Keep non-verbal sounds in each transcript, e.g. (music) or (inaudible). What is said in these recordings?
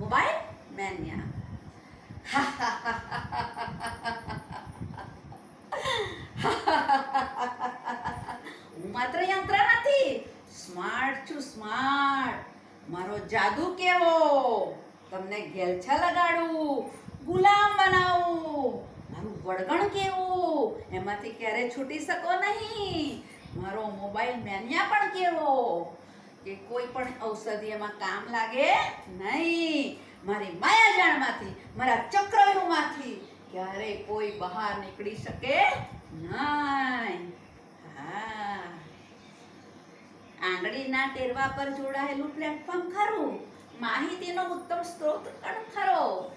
Mobile મેન્યા હું માત્ર યંત્ર નથી. સ્માર્ટ છું સ્માર્ટ મારો જાદુ કેવો? તમને ગેલછા લગાડું. ગુલામ બનાવું. મારું વળગણ કેવું? એમાંથી ક્યારે છૂટી શકો નહીં? મારો મોબાઈલ મેન્યા પણ કેવો? કે કોઈ પણ ઔષધિ કામ લાગે નહીં. મારી માયાજાળમાંથી, મારા ચક્રવ્યૂહમાંથી ક્યારે કોઈ બહાર નીકળી શકે નહીં. આંગળીના ટેરવા પર જોડાયેલું પ્લેટફોર્મ ખરું. માહિતીનો ઉત્તમ સ્ત્રોત પણ ખરો.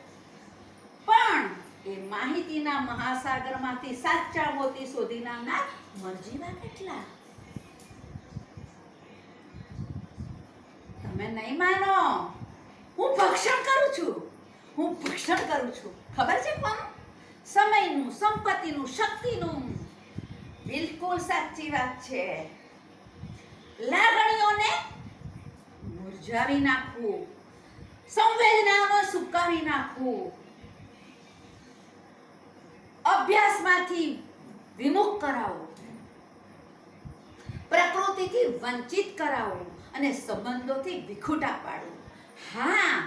પણ એ માહિતીના મહાસાગરમાંથી સાચા મોતી શોધી નાખનાર મરજીવા કેટલા? તમે નહીં માનો. હું ભક્ષણ કરું છું. હું ભક્ષણ કરું છું. ખબર છે કોણ સમયનું, સંપત્તિનું, શક્તિનું. બિલકુલ સાચી વાત છે. લાગણીઓને મુરઝાવી નાખવું. સંવેદનાઓને સુકાવી નાખવું. અભ્યાસમાંથી વિમુખ કરાવો પ્રકૃતિથી વંચિત કરાવવું. અને સંબંધોથી વિખૂટા પાડવું હા.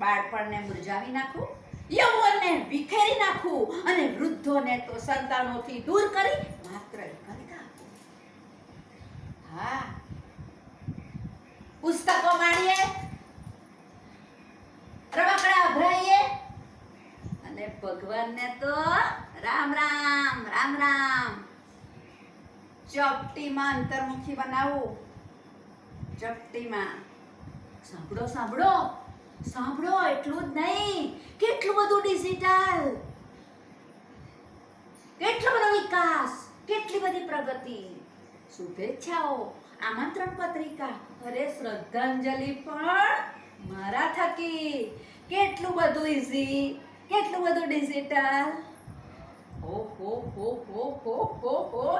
બાળપણને મુરઝાવી નાખવું યૌવનને વિખેરી નાખવું અને વૃદ્ધોને તો સંતાનોથી દૂર કરી માત્ર હા. પુસ્તકો માણીએ, રમકડા અભરાઈએ અને ભગવાનને તો રામ રામ રામ રામ. ચપટીમાં અંતર્મુખી બનાવો. ચપટીમાં સાંભળો સાંભળો. સાંભળો, એટલું જ નહીં. કેટલું બધું ડિજિટલ કેટલો બધો વિકાસ. કેટલી બધી પ્રગતિ. શુભેચ્છાઓ, આમંત્રણ પત્રિકા. અરે, શ્રદ્ધાંજલિ પણ મારા થકી. કેટલું બધું ઈઝી કેટલું બધું ડિજિટલ ઓહો હો હો હો હો હો.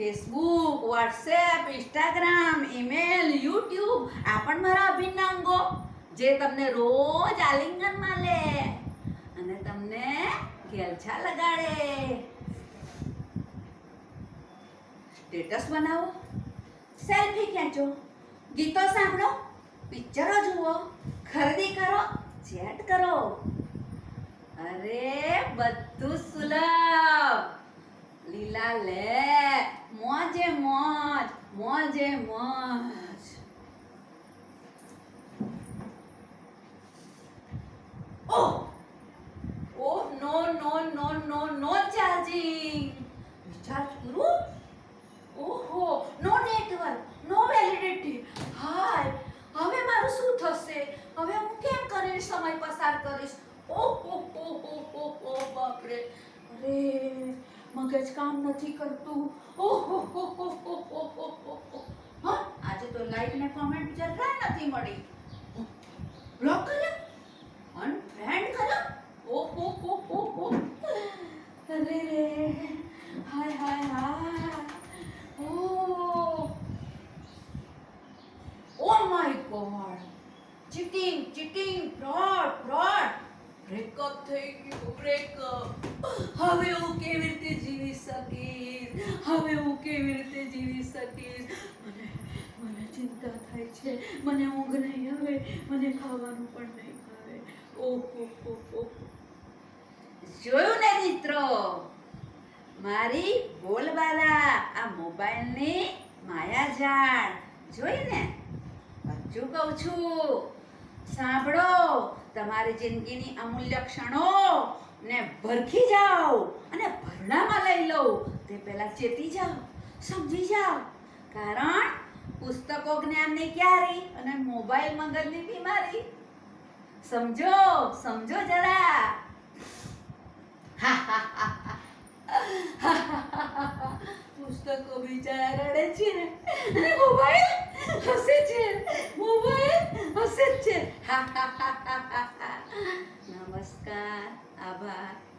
Facebook WhatsApp Instagram email YouTube આ પણ મારા અભિન્ન અંગો જે તમને રોજ આલિંગનમાં લે અને તમને ઘેલછા લગાડે. સ્ટેટસ બનાવો. સેલ્ફી ખેંચો. ગીતો સાંભળો. પિક્ચરો જુઓ. ખરીદી કરો. ચેટ કરો. અરે, બધું સુલભ. લીલા લે મોજે મોજ ઓહ ઓહ નો નો નો નો નો ચાર્જિંગ રિચાર્જ કરું ઓહો નો નેટવર્ક નો વેલિડિટી હાય હવે મારું શું થશે? હવે હું કેમ કરીશ? સમય પસાર કરીશ? ઓહો હો હો હો હો બાપરે. અરે મગજ કામ નથી કરતું. ઓહો, હો હો હો આજે તો લાઈક ને કોમેન્ટ જરાય નથી મળી. બ્લોક બ્રેકઅપ થઈ ગયું બ્રેકઅપ હવે હું કેવી રીતે જીવી શકીશ? હવે હું કેવી રીતે જીવી શકીશ? મને મને ચિંતા થાય છે. મને ઊંઘ નહીં આવે. મને ખાવાનું પણ નહીં ભાવે ઓહો હો જોયું ને મિત્રો? મારી બોલબાલા આ મોબાઈલની માયાજાળ. જોઈ ને? હજુ કહું છું. સાંભળો, તમારી જિંદગીની અમૂલ્ય ક્ષણો ને ભરખી જાઓ અને ભરણામાં લઈ લો. તે પહેલાં ચેતી જાઓ, સમજી જાઓ. કારણ પુસ્તકો જ્ઞાનની ક્યારી અને મોબાઈલ મગજની બીમારી. સમજો સમજો જરા. પુસ્તકો બિચારા રડે છે ને, મોબાઈલ હસે છે છે. (laughs) નમસ્કાર. આભાર.